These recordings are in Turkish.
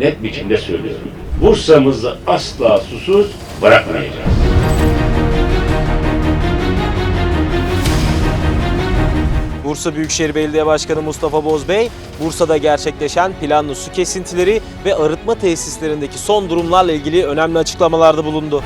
net biçimde söylüyorum. Bursa'mızı asla susuz bırakmayacağız. Bursa Büyükşehir Belediye Başkanı Mustafa Bozbey, Bursa'da gerçekleşen planlı su kesintileri ve arıtma tesislerindeki son durumlarla ilgili önemli açıklamalarda bulundu.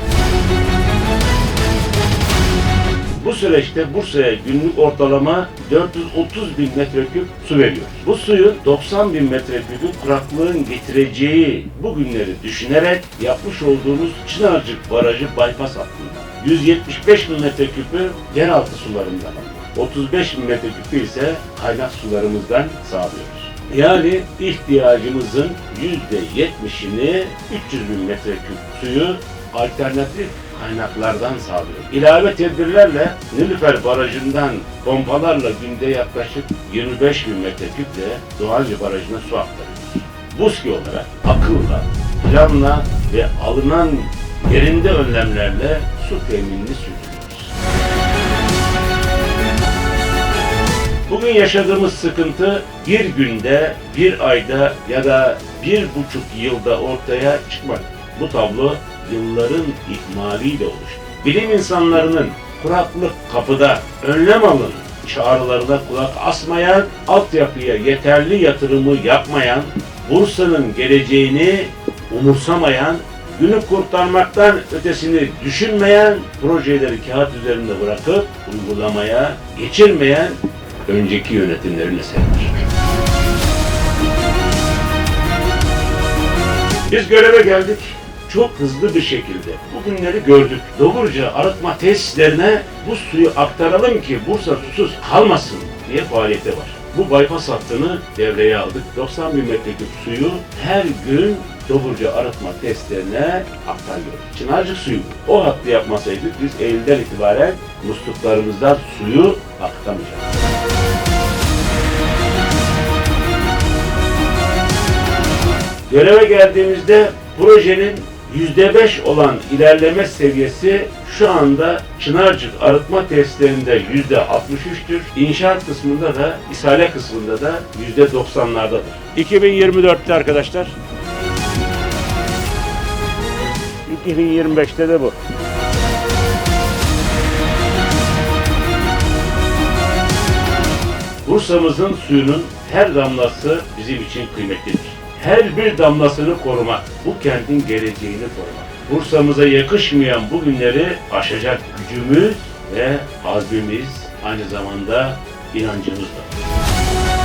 Bu süreçte Bursa'ya günlük ortalama 430 bin metreküp su veriyoruz. Bu suyun 90 bin metreküpü kuraklığın getireceği bu günleri düşünerek yapmış olduğumuz Çınarcık Barajı bypass hattında 175 bin metreküpü yeraltı sularından alıyoruz. 35 bin metreküpü ise kaynak sularımızdan sağlıyoruz. Yani ihtiyacımızın %70'ini 300 bin metreküp suyu alternatif kaynaklardan sağlıyor. İlave tedbirlerle Nilüfer Barajı'ndan pompalarla günde yaklaşık 25 bin metreküple Doğalcı Barajı'na su aktarıyoruz. BUSKİ olarak akılla, planla ve alınan yerinde önlemlerle su teminini sürdürüyoruz. Bugün yaşadığımız sıkıntı bir günde, bir ayda ya da bir buçuk yılda ortaya çıkmadı. Bu tablo yılların ihmaliyle oluştu. Bilim insanlarının kuraklık kapıda önlem alın çağrılarına kulak asmayan, altyapıya yeterli yatırımı yapmayan, Bursa'nın geleceğini umursamayan, günü kurtarmaktan ötesini düşünmeyen, projeleri kağıt üzerinde bırakıp uygulamaya geçirmeyen önceki yönetimlerin eseridir. Biz göreve geldik. Çok hızlı bir şekilde bugünleri gördük. Doğruca arıtma tesislerine bu suyu aktaralım ki Bursa susuz kalmasın diye faaliyete var. Bu bypass hattını devreye aldık. 90 bin metreküp suyu her gün Doğruca arıtma testlerine aktarıyoruz. Çınarcık suyu. O hattı yapmasaydık biz Eylül'den itibaren musluklarımızdan suyu akıtamayacaktık. Göreve geldiğimizde projenin %5 olan ilerleme seviyesi şu anda Çınarcık arıtma testlerinde %63'tür. İnşaat kısmında da, isale kısmında da %90'lardadır. 2024'te arkadaşlar. 2025'te de bu. Bursa'mızın suyunun her damlası bizim için kıymetlidir. Her bir damlasını korumak, bu kentin geleceğini korumak. Bursa'mıza yakışmayan bu günleri aşacak gücümüz ve azmimiz aynı zamanda inancımız var.